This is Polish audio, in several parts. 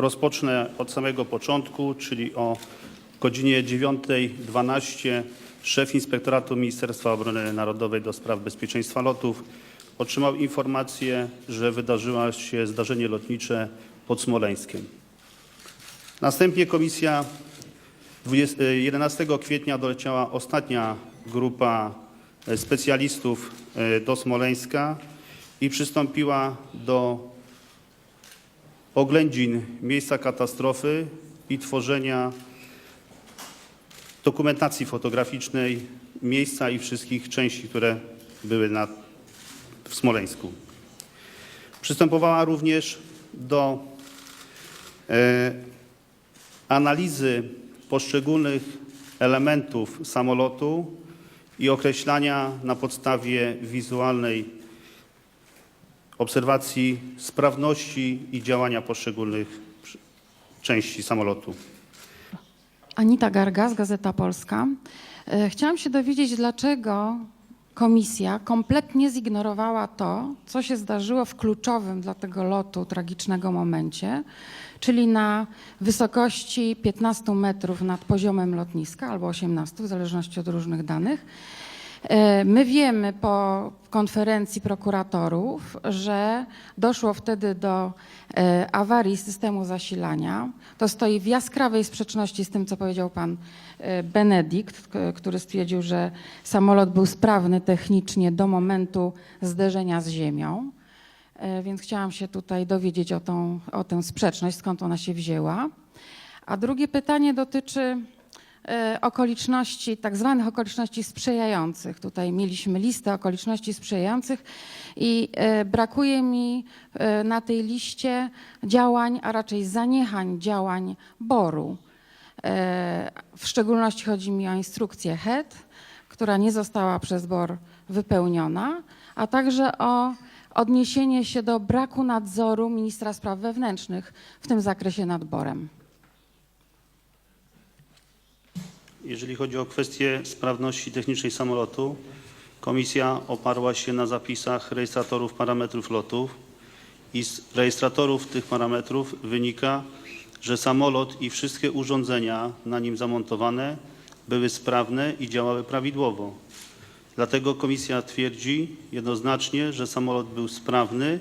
Rozpocznę od samego początku, czyli o godzinie 9.12 szef Inspektoratu Ministerstwa Obrony Narodowej do spraw bezpieczeństwa lotów otrzymał informację, że wydarzyło się zdarzenie lotnicze pod Smoleńskiem. Następnie komisja 20 11 kwietnia doleciała ostatnia grupa e, specjalistów e, do Smoleńska i przystąpiła do oględzin miejsca katastrofy i tworzenia dokumentacji fotograficznej miejsca i wszystkich części, które były na, w Smoleńsku. Przystępowała również do e, analizy poszczególnych elementów samolotu i określania na podstawie wizualnej obserwacji sprawności i działania poszczególnych części samolotu. Anita Gargas, Gazeta Polska. E, Chciałam się dowiedzieć, dlaczego komisja kompletnie zignorowała to, co się zdarzyło w kluczowym dla tego lotu tragicznego momencie, czyli na wysokości 15 metrów nad poziomem lotniska albo 18, w zależności od różnych danych. E, My wiemy po konferencji prokuratorów, że doszło wtedy do e, awarii systemu zasilania. To stoi w jaskrawej sprzeczności z tym, co powiedział pan e, Benedikt, który stwierdził, że samolot był sprawny technicznie do momentu zderzenia z ziemią. Więc chciałam się tutaj dowiedzieć o, tą, o tę sprzeczność, skąd ona się wzięła. A drugie pytanie dotyczy okoliczności, tak zwanych okoliczności sprzyjających. Tutaj mieliśmy listę okoliczności sprzyjających i e, brakuje mi e, na tej liście działań, a raczej zaniechań działań BOR-u. E, W szczególności chodzi mi o instrukcję HED, która nie została przez BOR wypełniona, a także o odniesienie się do braku nadzoru ministra spraw wewnętrznych w tym zakresie nad BOR-em. Jeżeli chodzi o kwestię sprawności technicznej samolotu, komisja oparła się na zapisach rejestratorów parametrów lotów i z rejestratorów tych parametrów wynika, że samolot i wszystkie urządzenia na nim zamontowane były sprawne i działały prawidłowo. Dlatego komisja twierdzi jednoznacznie, że samolot był sprawny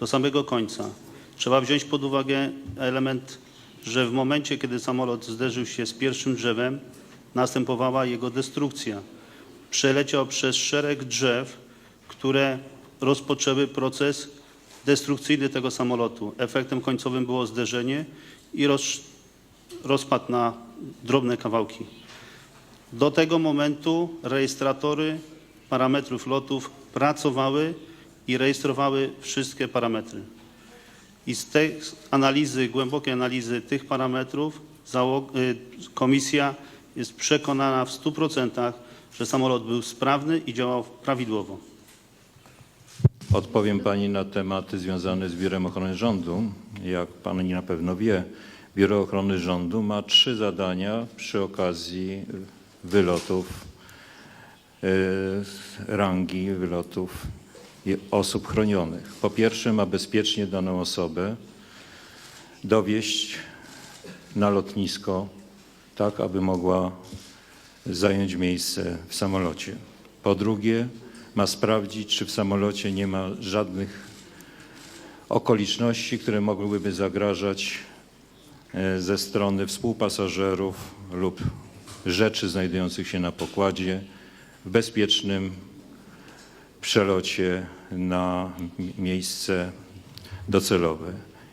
do samego końca. Trzeba wziąć pod uwagę element, że w momencie, kiedy samolot zderzył się z pierwszym drzewem, następowała jego destrukcja. Przeleciał przez szereg drzew, które rozpoczęły proces destrukcyjny tego samolotu. Efektem końcowym było zderzenie i roz, rozpad na drobne kawałki. Do tego momentu rejestratory parametrów lotów pracowały i rejestrowały wszystkie parametry. I z tej analizy, głębokiej analizy tych parametrów y, komisja jest przekonana w 100%, że samolot był sprawny i działał prawidłowo. Odpowiem Pani na tematy związane z Biurem Ochrony Rządu. Jak Pani na pewno wie, Biuro Ochrony Rządu ma trzy zadania przy okazji wylotów, e, rangi wylotów osób chronionych. Po pierwsze ma bezpiecznie daną osobę dowieść na lotnisko, tak aby mogła zająć miejsce w samolocie. Po drugie, ma sprawdzić, czy w samolocie nie ma żadnych okoliczności, które mogłyby zagrażać e, ze strony współpasażerów lub rzeczy znajdujących się na pokładzie w bezpiecznym przelocie na mi- miejsce docelowe.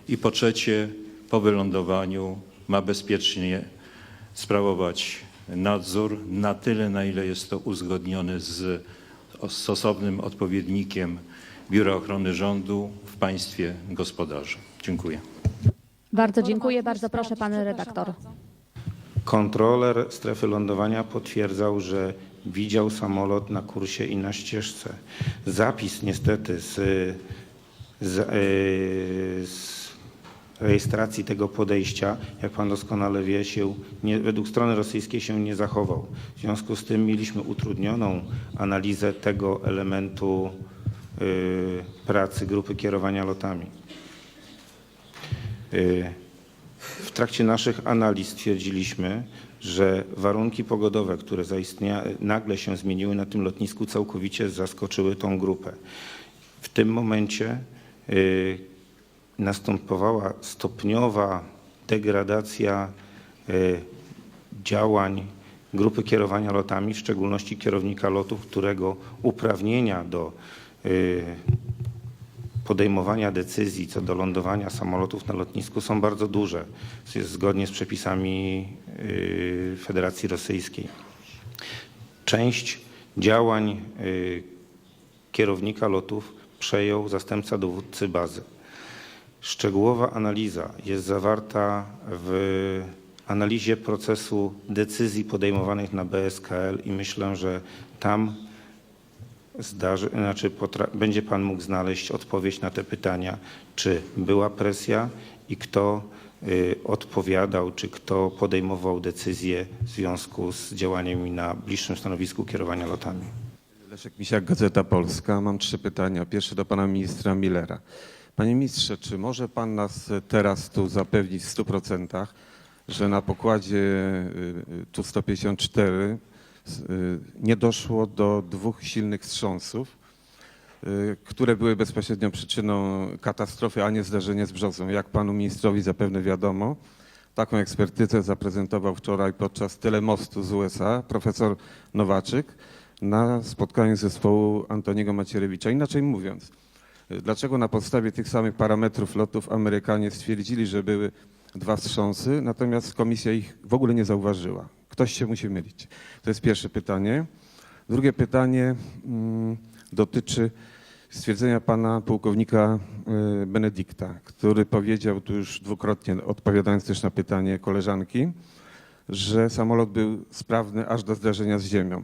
I po trzecie, po wylądowaniu ma bezpiecznie sprawować nadzór na tyle, na ile jest to uzgodnione z stosownym odpowiednikiem Biura Ochrony Rządu w państwie gospodarzym. Dziękuję. Bardzo dziękuję, bardzo proszę pan redaktor. Kontroler strefy lądowania potwierdzał, że widział samolot na kursie i na ścieżce. Zapis niestety z, z, e, z rejestracji tego podejścia, jak pan doskonale wie, się nie, według strony rosyjskiej się nie zachował. W związku z tym mieliśmy utrudnioną analizę tego elementu y, pracy grupy kierowania lotami. Y, W trakcie naszych analiz stwierdziliśmy, że warunki pogodowe, które nagle się zmieniły na tym lotnisku, całkowicie zaskoczyły tą grupę. W tym momencie y, następowała stopniowa degradacja y, działań grupy kierowania lotami, w szczególności kierownika lotów, którego uprawnienia do y, podejmowania decyzji co do lądowania samolotów na lotnisku są bardzo duże, co jest zgodnie z przepisami y, Federacji Rosyjskiej. Część działań kierownika lotów przejął zastępca dowódcy bazy. Szczegółowa analiza jest zawarta w analizie procesu decyzji podejmowanych na BSKL i myślę, że tam zdarzy, znaczy będzie Pan mógł znaleźć odpowiedź na te pytania, czy była presja i kto y, odpowiadał, czy kto podejmował decyzje w związku z działaniami na bliższym stanowisku kierowania lotami. Leszek Misiak, Gazeta Polska. Mam trzy pytania. Pierwsze do pana ministra Millera. Panie ministrze, czy może pan nas teraz tu zapewnić w 100%, że na pokładzie y, y, Tu-154 y, nie doszło do dwóch silnych wstrząsów, które były bezpośrednią przyczyną katastrofy, a nie zdarzenia z brzozą? Jak panu ministrowi zapewne wiadomo, taką ekspertyzę zaprezentował wczoraj podczas telemostu z USA profesor Nowaczyk na spotkaniu zespołu Antoniego Macierewicza. Inaczej mówiąc, dlaczego na podstawie tych samych parametrów lotów Amerykanie stwierdzili, że były dwa wstrząsy, natomiast komisja ich w ogóle nie zauważyła? Ktoś się musi mylić. To jest pierwsze pytanie. Drugie pytanie mm, dotyczy stwierdzenia pana pułkownika y, Benedykta, który powiedział tu już dwukrotnie, odpowiadając też na pytanie koleżanki, że samolot był sprawny aż do zdarzenia z ziemią.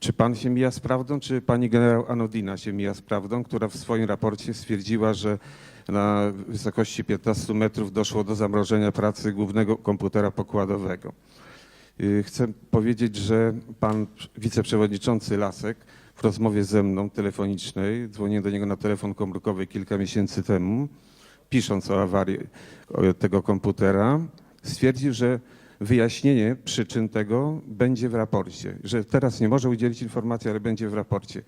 Czy pan się mija z prawdą, czy pani generał Anodina się mija z prawdą, która w swoim raporcie stwierdziła, że na wysokości 15 metrów doszło do zamrożenia pracy głównego komputera pokładowego? Y, Chcę powiedzieć, że pan wiceprzewodniczący Lasek w rozmowie ze mną telefonicznej, dzwoniłem do niego na telefon komórkowy kilka miesięcy temu, pisząc o awarii tego komputera, stwierdził, że wyjaśnienie przyczyn tego będzie w raporcie, że teraz nie może udzielić informacji, ale będzie w raporcie.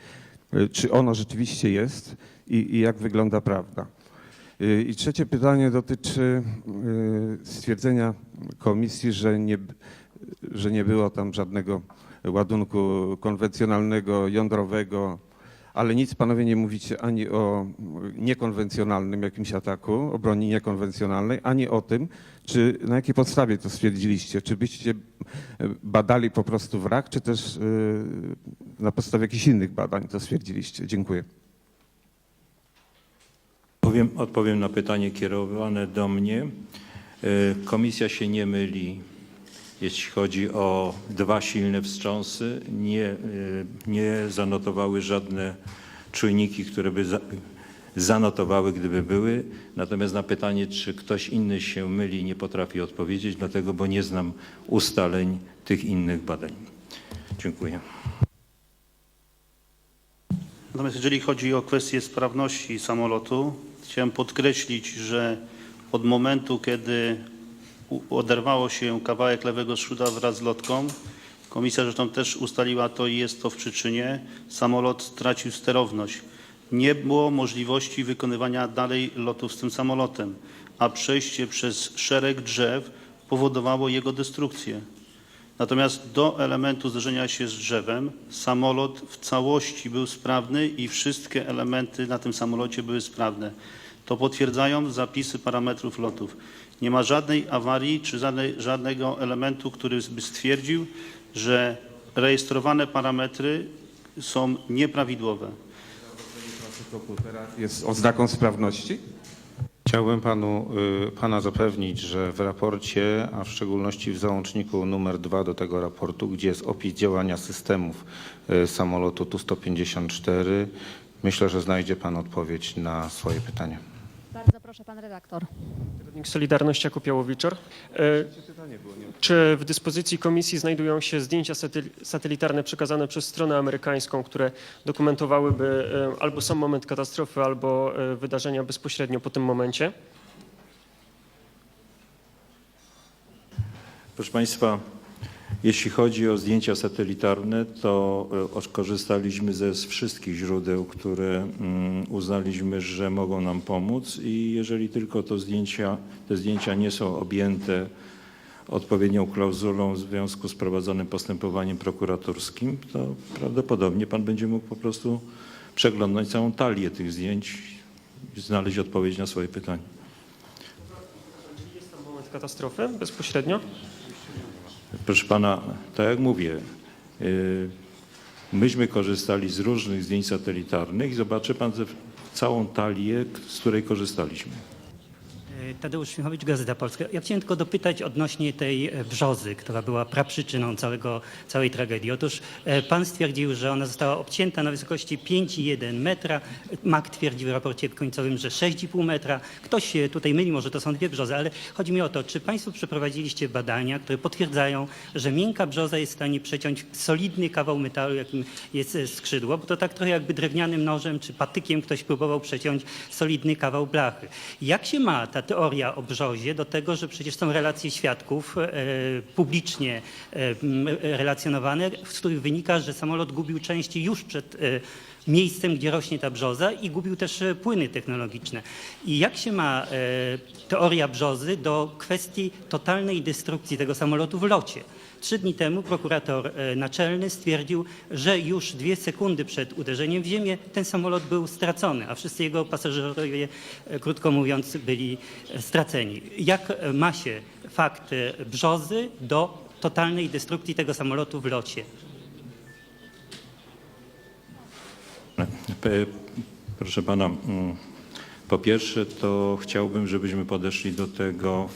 Y, Czy ono rzeczywiście jest i, i jak wygląda prawda? Y, I trzecie pytanie dotyczy y, stwierdzenia komisji, że nie, że nie było tam żadnego ładunku konwencjonalnego, jądrowego, ale nic panowie nie mówicie ani o niekonwencjonalnym jakimś ataku, o broni niekonwencjonalnej, ani o tym, czy na jakiej podstawie to stwierdziliście. Czy byście badali po prostu wrak, czy też y, na podstawie jakichś innych badań to stwierdziliście? Dziękuję. Powiem, odpowiem na pytanie kierowane do mnie. E, Komisja się nie myli, jeśli chodzi o dwa silne wstrząsy. Nie, e, nie zanotowały żadne czujniki, które by za, zanotowały, gdyby były. Natomiast na pytanie, czy ktoś inny się myli, nie potrafię odpowiedzieć, dlatego, bo nie znam ustaleń tych innych badań. Dziękuję. Natomiast jeżeli chodzi o kwestię sprawności samolotu, chciałem podkreślić, że od momentu, kiedy oderwało się kawałek lewego szuda wraz z lotką, komisja zresztą też ustaliła to i jest to w przyczynie, samolot stracił sterowność. Nie było możliwości wykonywania dalej lotów z tym samolotem, a przejście przez szereg drzew powodowało jego destrukcję. Natomiast do elementu zderzenia się z drzewem samolot w całości był sprawny i wszystkie elementy na tym samolocie były sprawne. To potwierdzają zapisy parametrów lotów. Nie ma żadnej awarii czy żadnego elementu, który by stwierdził, że rejestrowane parametry są nieprawidłowe. Jest oznaką sprawności? Chciałbym panu, y, pana zapewnić, że w raporcie, a w szczególności w załączniku numer dwa do tego raportu, gdzie jest opis działania systemów y, samolotu Tu-154, myślę, że znajdzie pan odpowiedź na swoje pytanie. Bardzo proszę, pan redaktor. Kierownik Solidarność Jakub Jałowiczor. E, Czy w dyspozycji komisji znajdują się zdjęcia satel- satelitarne przekazane przez stronę amerykańską, które dokumentowałyby e, albo sam moment katastrofy, albo e, wydarzenia bezpośrednio po tym momencie? Proszę Państwa, jeśli chodzi o zdjęcia satelitarne, to e, korzystaliśmy ze wszystkich źródeł, które mm, uznaliśmy, że mogą nam pomóc i jeżeli tylko to zdjęcia, te zdjęcia nie są objęte odpowiednią klauzulą w związku z prowadzonym postępowaniem prokuratorskim, to prawdopodobnie Pan będzie mógł po prostu przeglądnąć całą talię tych zdjęć i znaleźć odpowiedź na swoje pytanie. Jest tam moment katastrofy bezpośrednio? Proszę pana, tak jak mówię, y, myśmy korzystali z różnych zdjęć satelitarnych i zobaczy pan całą talię, z której korzystaliśmy. Tadeusz Śmiechowicz, Gazeta Polska. Ja chciałem tylko dopytać odnośnie tej e, brzozy, która była praprzyczyną całego, całej tragedii. Otóż e, pan stwierdził, że ona została obcięta na wysokości 5,1 metra. MAK twierdzi w raporcie końcowym, że 6,5 metra. Ktoś się tutaj myli, może to są dwie brzozy, ale chodzi mi o to, czy państwo przeprowadziliście badania, które potwierdzają, że miękka brzoza jest w stanie przeciąć solidny kawał metalu, jakim jest e, skrzydło, bo to tak trochę jakby drewnianym nożem czy patykiem ktoś próbował przeciąć solidny kawał blachy. Jak się ma ta teoria o brzozie do tego, że przecież są relacje świadków e, publicznie e, relacjonowane, z których wynika, że samolot gubił części już przed e, miejscem, gdzie rośnie ta brzoza i gubił też e, płyny technologiczne. I jak się ma e, teoria brzozy do kwestii totalnej destrukcji tego samolotu w locie? Trzy dni temu prokurator e, naczelny stwierdził, że już dwie sekundy przed uderzeniem w ziemię ten samolot był stracony, a wszyscy jego pasażerowie, krótko mówiąc, byli straceni. Jak ma się fakt brzozy do totalnej destrukcji tego samolotu w locie? Proszę pana, mm, po pierwsze to chciałbym, żebyśmy podeszli do tego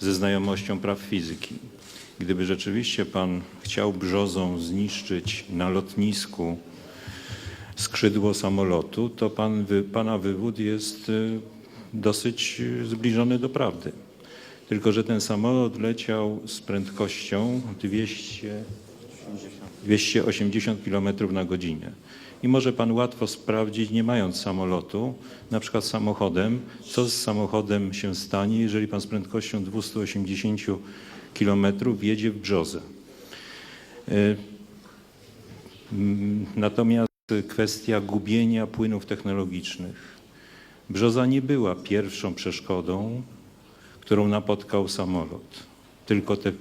ze znajomością praw fizyki. Gdyby rzeczywiście pan chciał brzozą zniszczyć na lotnisku skrzydło samolotu, to pan, pana wywód jest y, dosyć zbliżony do prawdy. Tylko, że ten samolot leciał z prędkością 200, 280 km na godzinę. I może pan łatwo sprawdzić, nie mając samolotu, na przykład samochodem, co z samochodem się stanie, jeżeli pan z prędkością 280 km wjedzie w brzozę. Y, mm, Natomiast kwestia gubienia płynów technologicznych. Brzoza nie była pierwszą przeszkodą, którą napotkał samolot. Tylko te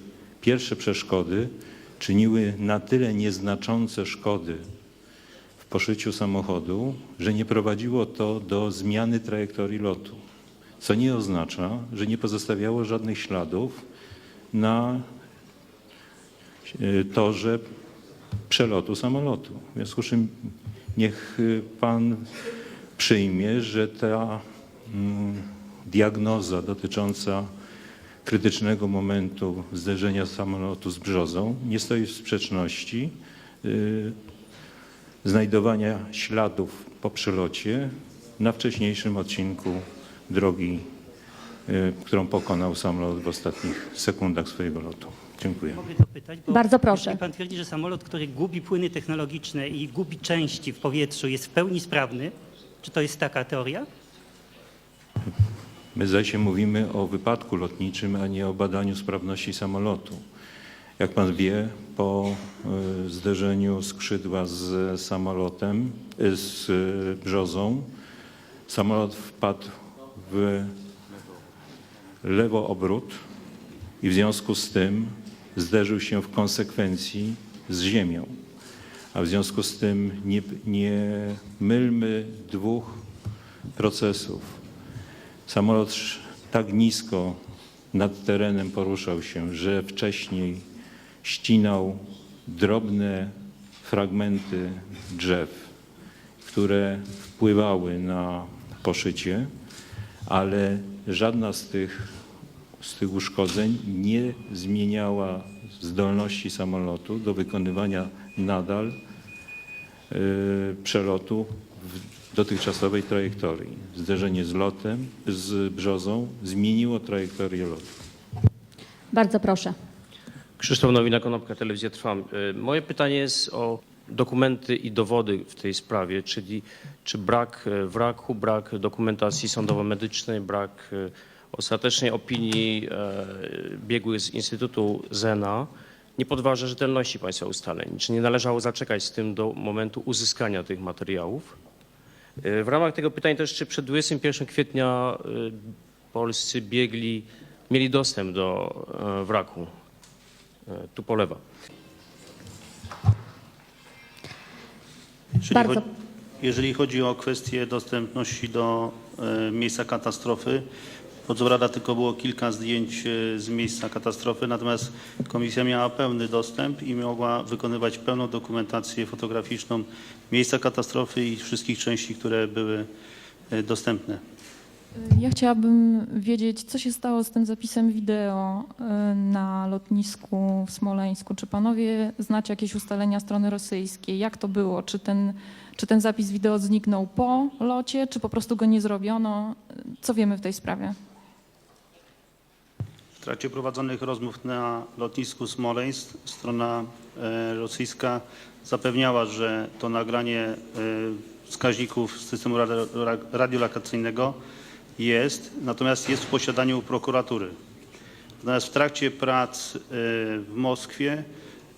pierwsze przeszkody czyniły na tyle nieznaczące szkody poszyciu samochodu, że nie prowadziło to do zmiany trajektorii lotu. Co nie oznacza, że nie pozostawiało żadnych śladów na e, torze przelotu samolotu. W związku z czym niech pan przyjmie, że ta mm, diagnoza dotycząca krytycznego momentu zderzenia samolotu z brzozą nie stoi w sprzeczności y, znajdowania śladów po przelocie na wcześniejszym odcinku drogi, y, którą pokonał samolot w ostatnich sekundach swojego lotu. Dziękuję. Mogę dopytać? Bo Bardzo proszę. jeśli Pan twierdzi, że samolot, który gubi płyny technologiczne i gubi części w powietrzu jest w pełni sprawny. Czy to jest taka teoria? My zaś się mówimy o wypadku lotniczym, a nie o badaniu sprawności samolotu. Jak pan wie, po y, zderzeniu skrzydła z samolotem, y, z y, brzozą, samolot wpadł w lewoobrót i w związku z tym zderzył się w konsekwencji z ziemią. A w związku z tym nie, nie mylmy dwóch procesów. Samolot tak nisko nad terenem poruszał się, że wcześniej ścinał drobne fragmenty drzew, które wpływały na poszycie, ale żadna z tych, z tych uszkodzeń nie zmieniała zdolności samolotu do wykonywania nadal y, przelotu w dotychczasowej trajektorii. Zderzenie z lotem, z brzozą zmieniło trajektorię lotu. Bardzo proszę. Krzysztof Nowina, Konopka, Telewizja Trwam. Y, Moje pytanie jest o dokumenty i dowody w tej sprawie, czyli czy brak y, wraku, brak dokumentacji sądowo-medycznej, brak y, ostatecznej opinii e, biegłych z Instytutu Zena nie podważa rzetelności Państwa ustaleń? Czy nie należało zaczekać z tym do momentu uzyskania tych materiałów? E, W ramach tego pytania też, czy przed 21 kwietnia e, polscy biegli mieli dostęp do e, wraku? E, Tu po lewa. Jeżeli, Bardzo- chodzi, jeżeli chodzi o kwestię dostępności do e, miejsca katastrofy, bo co prawda tylko było kilka zdjęć e, z miejsca katastrofy, natomiast komisja miała pełny dostęp i mogła wykonywać pełną dokumentację fotograficzną miejsca katastrofy i wszystkich części, które były dostępne. Ja chciałabym wiedzieć, co się stało z tym zapisem wideo y, na lotnisku w Smoleńsku. Czy panowie znacie jakieś ustalenia strony rosyjskiej? Jak to było? Czy ten, czy ten zapis wideo zniknął po locie, czy po prostu go nie zrobiono? Co wiemy w tej sprawie? W trakcie prowadzonych rozmów na lotnisku Smoleńsk strona e, rosyjska zapewniała, że to nagranie e, wskaźników systemu radio- ra- radiolokacyjnego jest, natomiast jest w posiadaniu prokuratury. Natomiast w trakcie prac e, w Moskwie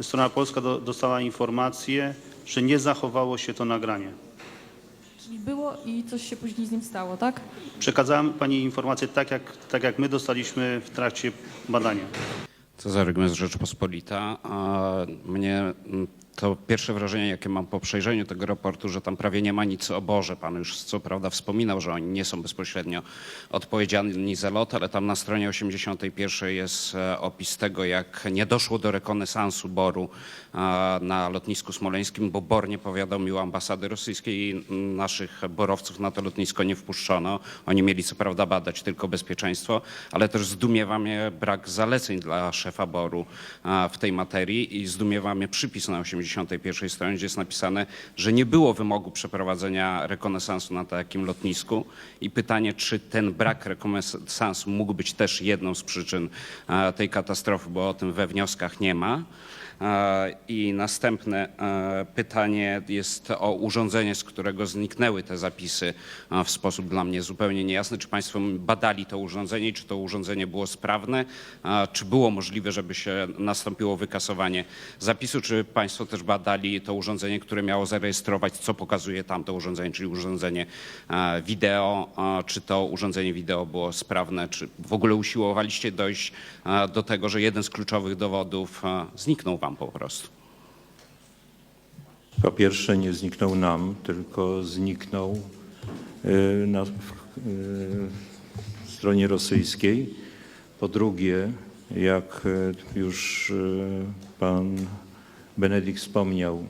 strona polska do, dostała informację, że nie zachowało się to nagranie. Czyli było i coś się później z nim stało, tak? Przekazałem Pani informację tak jak, tak, jak my dostaliśmy w trakcie badania. Cezary Gmez, Rzeczpospolita. A Mnie to pierwsze wrażenie, jakie mam po przejrzeniu tego raportu, że tam prawie nie ma nic o Boże. Pan już co prawda wspominał, że oni nie są bezpośrednio odpowiedzialni za lot, ale tam na stronie 81 jest e, opis tego, jak nie doszło do rekonesansu Boru a, na lotnisku smoleńskim, bo Bor nie powiadomił ambasady rosyjskiej i naszych borowców na to lotnisko nie wpuszczono. Oni mieli co prawda badać tylko bezpieczeństwo, ale też zdumiewa mnie brak zaleceń dla szefa Boru a, w tej materii i zdumiewa mnie przypis na 81 stronie, gdzie jest napisane, że nie było wymogu przeprowadzenia rekonesansu na takim lotnisku i pytanie, czy ten brak rekonesansu mógł być też jedną z przyczyn tej katastrofy, bo o tym we wnioskach nie ma. E, I następne e, pytanie jest o urządzenie, z którego zniknęły te zapisy e, w sposób dla mnie zupełnie niejasny. Czy Państwo badali to urządzenie czy to urządzenie było sprawne? Czy było możliwe, żeby się nastąpiło wykasowanie zapisu? Czy Państwo też badali to urządzenie, które miało zarejestrować, co pokazuje tamto urządzenie, czyli urządzenie wideo? Czy to urządzenie wideo było sprawne? Czy w ogóle usiłowaliście dojść do tego, że jeden z kluczowych dowodów zniknął Po prostu? Po pierwsze nie zniknął nam, tylko zniknął y, na y, stronie rosyjskiej. Po drugie, jak y, już pan Benedykt wspomniał,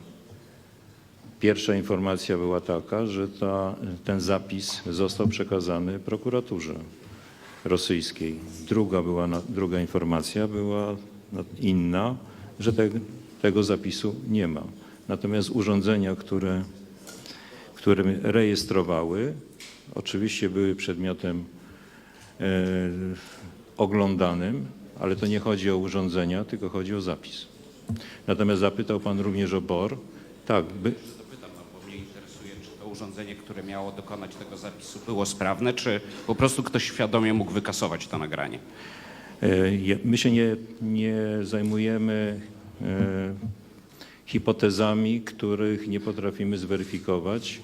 pierwsza informacja była taka, że ta, ten zapis został przekazany prokuraturze rosyjskiej. Druga, była druga informacja była na- inna, że te, tego zapisu nie ma. Natomiast urządzenia, które, które rejestrowały, oczywiście były przedmiotem e, oglądanym, ale to nie chodzi o urządzenia, tylko chodzi o zapis. Natomiast zapytał Pan również o BOR. Tak, by, no, urządzenie, które miało dokonać tego zapisu było sprawne, czy po prostu ktoś świadomie mógł wykasować to nagranie? E, My się nie, nie zajmujemy e, hipotezami, których nie potrafimy zweryfikować.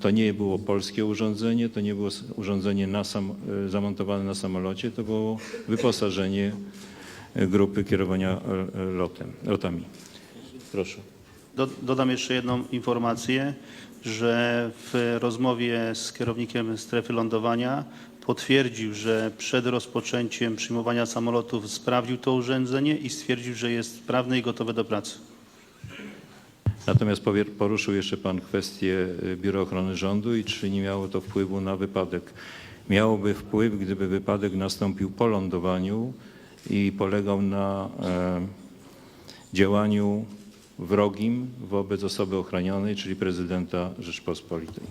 To nie było polskie urządzenie, to nie było urządzenie na sam, e, zamontowane na samolocie, to było wyposażenie grupy kierowania lotem, lotami. Proszę. Do, dodam jeszcze jedną informację, że w rozmowie z kierownikiem strefy lądowania potwierdził, że przed rozpoczęciem przyjmowania samolotów sprawdził to urządzenie i stwierdził, że jest sprawne i gotowe do pracy. Natomiast poruszył jeszcze Pan kwestię y, Biura Ochrony Rządu i czy nie miało to wpływu na wypadek. Miałoby wpływ, gdyby wypadek nastąpił po lądowaniu i polegał na e, działaniu wrogim wobec osoby ochronionej, czyli prezydenta Rzeczpospolitej.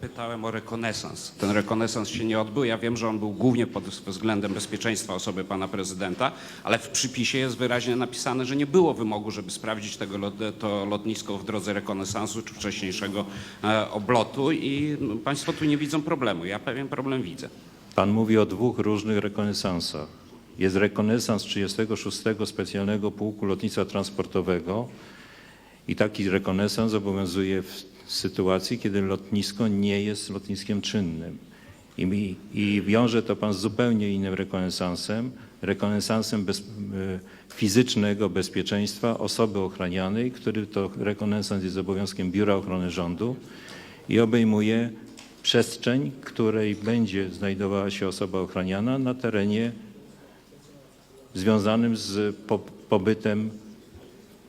Pytałem o rekonesans. Ten rekonesans się nie odbył. Ja wiem, że on był głównie pod względem bezpieczeństwa osoby pana prezydenta, ale w przypisie jest wyraźnie napisane, że nie było wymogu, żeby sprawdzić tego, lot- to lotnisko w drodze rekonesansu czy wcześniejszego e, oblotu i no, państwo tu nie widzą problemu. Ja pewien problem widzę. Pan mówi o dwóch różnych rekonesansach. Jest rekonesans 36 Specjalnego Pułku Lotnictwa Transportowego i taki rekonesans obowiązuje w sytuacji, kiedy lotnisko nie jest lotniskiem czynnym. I, mi- I wiąże to pan z zupełnie innym rekonesansem, rekonesansem bez, e, fizycznego bezpieczeństwa osoby ochranianej, który to rekonesans jest obowiązkiem Biura Ochrony Rządu i obejmuje przestrzeń, której będzie znajdowała się osoba ochraniana na terenie związanym z po, pobytem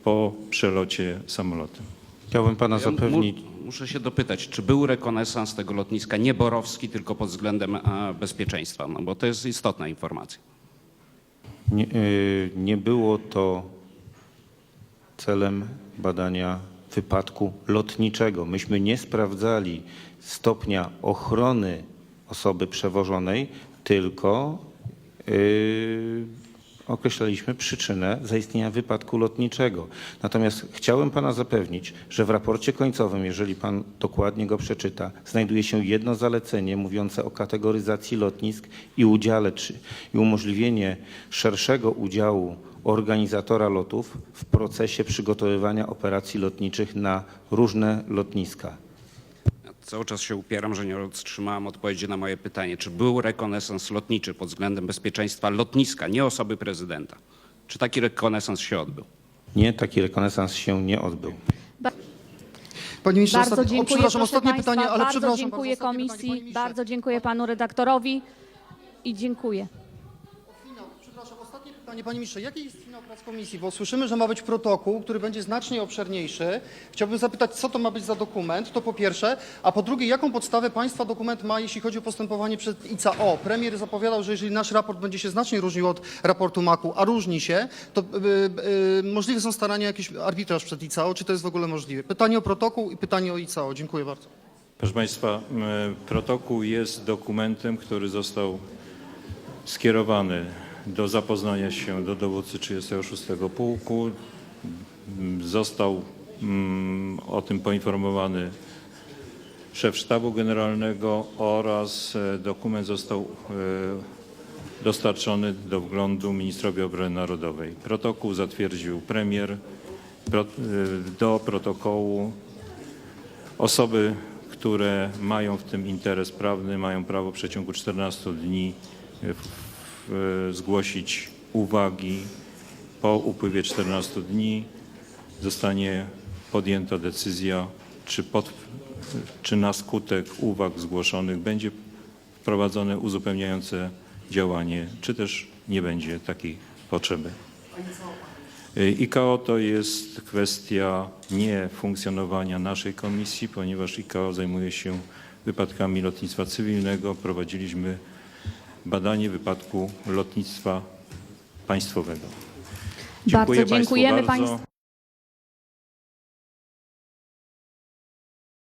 po przelocie samolotem. Chciałbym pana zapewnić, Muszę się dopytać, czy był rekonesans tego lotniska nie Borowski, tylko pod względem e, bezpieczeństwa? No bo to jest istotna informacja. nie, y, nie było to celem badania wypadku lotniczego. Myśmy nie sprawdzali stopnia ochrony osoby przewożonej, tylko yy, określaliśmy przyczynę zaistnienia wypadku lotniczego. Natomiast chciałem pana zapewnić, że w raporcie końcowym, jeżeli pan dokładnie go przeczyta, znajduje się jedno zalecenie mówiące o kategoryzacji lotnisk i udziale czy, i umożliwienie szerszego udziału organizatora lotów w procesie przygotowywania operacji lotniczych na różne lotniska. Cały czas się upieram, że nie otrzymałem odpowiedzi na moje pytanie. Czy był rekonesans lotniczy pod względem bezpieczeństwa lotniska, nie osoby prezydenta? Czy taki rekonesans się odbył? Nie, taki rekonesans się nie odbył. Panie ministrze, Bardzo ostatnie, o, dziękuję, przepraszam, proszę ostatnie państwa, pytanie, ale bardzo przepraszam dziękuję bardzo, pytanie, komisji, bardzo dziękuję panu redaktorowi i dziękuję. Pytanie, panie ministrze, jaki jest finał prac komisji? Bo słyszymy, że ma być protokół, który będzie znacznie obszerniejszy. Chciałbym zapytać, co to ma być za dokument, to po pierwsze, a po drugie, jaką podstawę państwa dokument ma, jeśli chodzi o postępowanie przed ICAO? Premier zapowiadał, że jeżeli nasz raport będzie się znacznie różnił od raportu MAKU, a różni się, to y, y, możliwe są starania jakiś arbitraż przed ICAO, czy to jest w ogóle możliwe? Pytanie o protokół i pytanie o ICAO. Dziękuję bardzo. Proszę Państwa, protokół jest dokumentem, który został skierowany do zapoznania się do dowódcy 36 Pułku. Został mm, o tym poinformowany szef sztabu generalnego oraz e, dokument został e, dostarczony do wglądu ministrowi obrony narodowej. Protokół zatwierdził premier. Pro, e, do protokołu Osoby, które mają w tym interes prawny, mają prawo w przeciągu 14 dni zgłosić uwagi. Po upływie 14 dni zostanie podjęta decyzja, czy, pod, czy na skutek uwag zgłoszonych będzie wprowadzone uzupełniające działanie, czy też nie będzie takiej potrzeby. ICAO to jest kwestia nie funkcjonowania naszej komisji, ponieważ ICAO zajmuje się wypadkami lotnictwa cywilnego. Prowadziliśmy badanie wypadku lotnictwa państwowego. Bardzo Państwu dziękujemy państwu.